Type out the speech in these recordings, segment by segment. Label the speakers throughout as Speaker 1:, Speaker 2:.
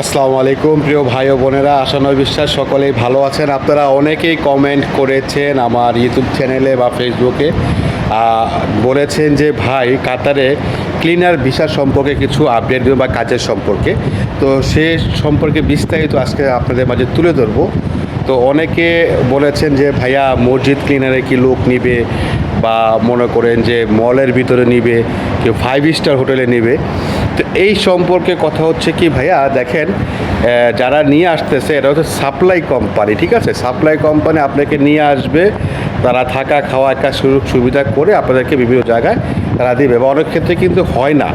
Speaker 1: আসসালামু আলাইকুম, প্রিয় ভাই ও বোনেরা আশানয় বিশ্বাস সকলেই ভালো আছেন। আপনারা অনেকেই কমেন্ট করেছেন আমার ইউটিউব চ্যানেলে বা ফেসবুকে বলেছেন যে, ভাই, কাতারে ক্লিনার ভিসা সম্পর্কে কিছু আপডেট দেবেন বা কাজের সম্পর্কে। তো সে সম্পর্কে বিস্তারিত আজকে আপনাদের মাঝে তুলে ধরবো। তো অনেকে বলেছেন যে, ভাইয়া, মসজিদ ক্লিনারে কি লোক নিবে? বা মনে করেন যে মলের ভিতরে নিবে, কেউ ফাইভ স্টার হোটেলে নিবে। তো এই সম্পর্কে কথা হচ্ছে কি ভাইয়া, দেখেন যারা নিয়ে আসতেছে এটা হচ্ছে সাপ্লাই কোম্পানি ঠিক আছে? সাপ্লাই কোম্পানি আপনাকে নিয়ে আসবে, তারা থাকা, খাওয়া, একটা সুযোগ সুবিধা করে আপনাদেরকে বিভিন্ন জায়গায় তারা দিবে বা অনেক ক্ষেত্রে কিন্তু হয় না।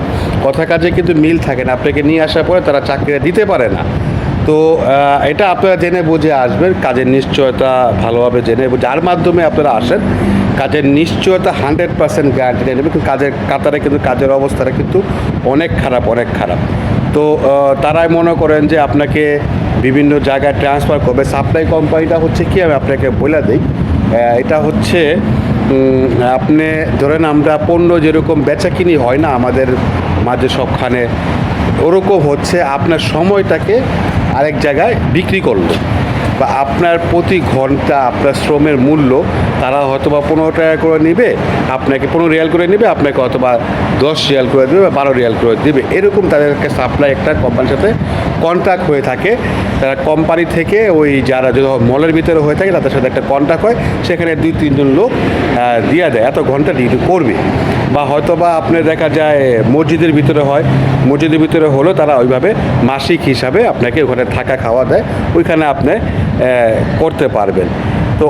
Speaker 1: কথা কাজে কিন্তু মিল থাকে না, আপনাকে নিয়ে আসার পরে তারা চাকরিটা দিতে পারে না। তো এটা আপনারা জেনে বুঝে আসবেন, কাজের নিশ্চয়তা ভালোভাবে জেনে যার মাধ্যমে আপনারা আসেন কাজের নিশ্চয়তা হান্ড্রেড পার্সেন্ট গ্যারান্টি নেবে কিন্তু কাজের কাতারে কিন্তু কাজের অবস্থাটা কিন্তু অনেক খারাপ অনেক খারাপ। তো তারাই মনে করেন যে আপনাকে বিভিন্ন জায়গায় ট্রান্সফার করবে। সাপ্লাই কোম্পানিটা হচ্ছে কি, আমি আপনাকে বলে দিই। এটা হচ্ছে আপনি ধরেন আমরা পণ্য যেরকম বেচা কিনি হয় না আমাদের মাঝে সবখানে, ওরকম হচ্ছে আপনার সময়টাকে আরেক জায়গায় বিক্রি করল। বা আপনার প্রতি ঘণ্টা, আপনার শ্রমের মূল্য, তারা হয়তো বা পনেরো টাকা করে নেবে, আপনাকে পনেরো রিয়াল করে নেবে, আপনাকে অথবা দশ রিয়াল করে দেবে বা বারো রিয়াল করে দেবে। এরকম তাদেরকে সাপ্লাই একটা কোম্পানির সাথে কন্ট্রাক্ট হয়ে থাকে। তারা কোম্পানি থেকে ওই যারা যদি মলের ভিতরে হয়ে থাকে, তাদের সাথে একটা কন্ট্রাক্ট হয়। সেখানে দুই, তিনজন লোক দিয়ে দেয়। এত ঘণ্টা ডিউটি করবে। বা হয়তো বা আপনার দেখা যায় মসজিদের ভিতরে হয়। মসজিদের ভিতরে হলেও তারা ওইভাবে মাসিক হিসাবে আপনাকে ওখানে থাকা খাওয়া দেয়। ওইখানে আপনি করতে পারবেন। তো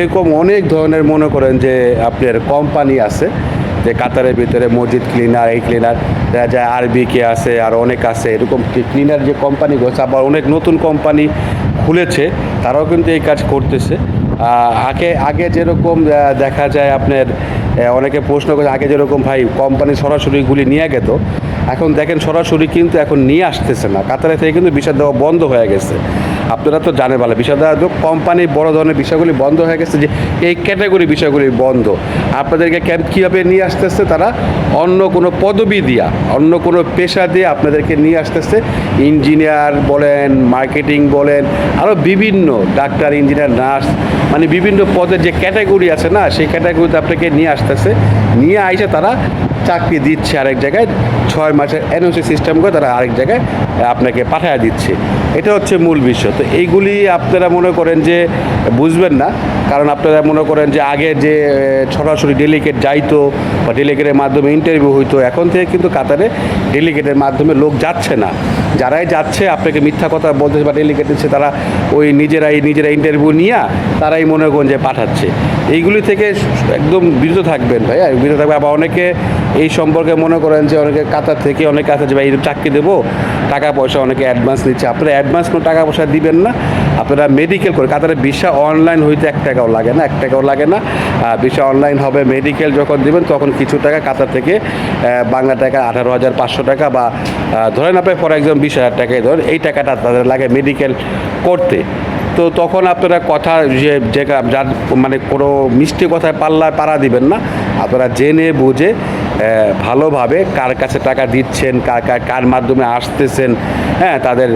Speaker 1: এরকম অনেক ধরনের মনে করেন যে আপনার কোম্পানি আছে। যে কাতারের ভিতরে মসজিদ ক্লিনার এই ক্লিনার দেখা যায় আরবিকে আছে, আর অনেক আছে, এরকম ক্লিনার যে কোম্পানি আছে আবার অনেক নতুন কোম্পানি খুলেছে, তারাও কিন্তু এই কাজ করতেছে। আগে আগে যেরকম দেখা যায় আপনার অনেকে প্রশ্ন করে, আগে যেরকম ভাই কোম্পানি সরাসরিগুলি নিয়ে গেত এখন দেখেন সরাসরি কিন্তু এখন নিয়ে আসতেছে না। কাতারে থেকে কিন্তু বিষয় দেওয়া বন্ধ হয়ে গেছে। আপনারা তো জানেন ভালো বিষয় দেওয়া তো কোম্পানি বড় ধরনের বিষয়গুলি বন্ধ হয়ে গেছে যে এই ক্যাটাগরি বিষয়গুলি বন্ধ। আপনাদেরকে ক্যাম্প কীভাবে নিয়ে আসতেছে? তারা অন্য কোনো পদবি দিয়া, অন্য কোনো পেশা দিয়ে আপনাদেরকে নিয়ে আসতেছে। ইঞ্জিনিয়ার বলেন মার্কেটিং বলেন আরও বিভিন্ন ডাক্তার ইঞ্জিনিয়ার নার্স মানে বিভিন্ন পদের যে ক্যাটাগরি আছে না, সেই ক্যাটাগরিতে আপনাকে নিয়ে আসতেছে। নিয়ে আইসে তারা চাকরি দিচ্ছে আরেক জায়গায়। ছয় মাসের এনওসি সিস্টেম করে তারা আরেক জায়গায় আপনাকে পাঠায় দিচ্ছে। এটা হচ্ছে মূল বিষয়। তো এইগুলি আপনারা মনে করেন যে বুঝবেন না, কারণ আপনারা মনে করেন যে আগে যে সরাসরি ডেলিগেট যাইতো বা ডেলিগেটের মাধ্যমে ইন্টারভিউ হইতো, এখন থেকে কিন্তু কাতারে ডেলিগেটের মাধ্যমে লোক যাচ্ছে না। যারাই যাচ্ছে, আপনাকে মিথ্যা কথা বলতেছে বা ডেলিগেট দিচ্ছে তারা ওই নিজেরাই, নিজেরা ইন্টারভিউ নিয়ে তারাই মনে করেন যে পাঠাচ্ছে। এইগুলি থেকে একদম বিরত থাকবেন ভাই বিরত থাকবে আবার অনেকে এই সম্পর্কে মনে করেন যে অনেকে কাতার থেকে, অনেকে আছে যে ভাই চাকরি দেবো, টাকা পয়সা অনেকে অ্যাডভান্স নিচ্ছে। আপনারা অ্যাডভান্স কোনো টাকা পয়সা দিবেন না। আপনারা মেডিকেল করে, কাতারে ভিসা অনলাইন হইতে এক টাকাও লাগে না, এক টাকাও লাগে না। ভিসা অনলাইন হবে মেডিকেল যখন দিবেন, তখন কিছু টাকা কাতার থেকে বাংলা টাকা আঠারো হাজার পাঁচশো টাকা বা ধরেন আপনি ফর একজন বিশ হাজার টাকায় ধর, এই টাকাটা তাদের লাগে মেডিকেল করতে। তো তখন আপনারা কথা যে যে, যার মানে কোনো মিষ্টি কথায় পাল্লায় পাড়া দিবেন না। আপনারা জেনে বুঝে ভালোভাবে কার কাছে টাকা দিচ্ছেন, কার কার কার মাধ্যমে আসতেছেন হ্যাঁ তাদের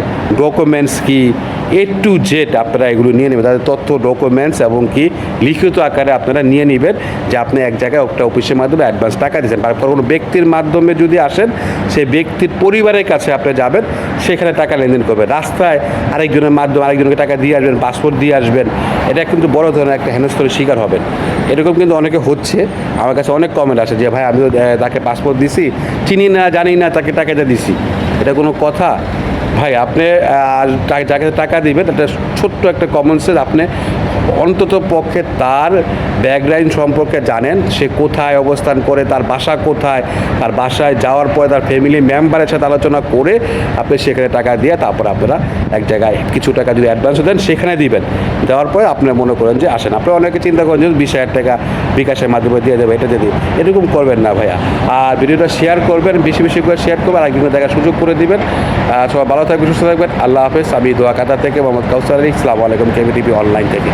Speaker 1: ডকুমেন্টস কি এ টু জেড আপনারা এগুলো নিয়ে নেবেন, তাদের তথ্য ডকুমেন্টস এবং কি লিখিত আকারে আপনারা নিয়ে নেবেন যে আপনি এক জায়গায় একটা অফিসের মাধ্যমে অ্যাডভান্স টাকা দিয়েছেন তারপর কোনো ব্যক্তির মাধ্যমে যদি আসেন, সেই ব্যক্তির পরিবারের কাছে আপনি যাবেন সেখানে টাকা লেনদেন করবেন রাস্তায় আরেকজনের মাধ্যমে আরেকজনকে টাকা দিয়ে আসবেন, পাসপোর্ট দিয়ে আসবেন। এটা কিন্তু বড় ধরনের একটা হেনস্থলের শিকার হবেন এরকম কিন্তু অনেকে হচ্ছে। আমার কাছে অনেক কমেন্ট আছে যে, ভাই আমি তাকে পাসপোর্ট দিছি। চিনি না, জানি না, তাকে টাকাটা দিছি। এটা কোনো কথা। ভাই, আপনি যাকে টাকা দিবেন, একটা ছোট্ট একটা কমন সেন্স আপনি অন্তত পক্ষে তার ব্যাকগ্রাউন্ড সম্পর্কে জানেন, সে কোথায় অবস্থান করে, তার বাসা কোথায়, তার বাসায় যাওয়ার পরে তার ফ্যামিলি মেম্বারের সাথে আলোচনা করে আপনি সেখানে টাকা দিয়ে তারপর আপনারা এক জায়গায় কিছু টাকা যদি অ্যাডভান্স দেন, সেখানে দিবেন। দেওয়ার পরে আপনি মনে করেন যে আসেন। আপনি অনেকে চিন্তা করেন যে বিশ হাজার টাকা বিকাশের মাধ্যমে দিয়ে দেবে, এটা দিয়ে এরকম করবেন না ভাইয়া। আর ভিডিওটা শেয়ার করবেন, বেশি বেশি করে শেয়ার করবেন আর কিন্তু দেখার সুযোগ করে দিবেন। সবাই ভালো থাকবেন, সুস্থ থাকবেন। আল্লাহ হাফেজ। আমি দোয়া থেকে মোহাম্মদ কাউসার আলী। ইসলাম আলাইকুম কেবি টিভি অনলাইন থেকে।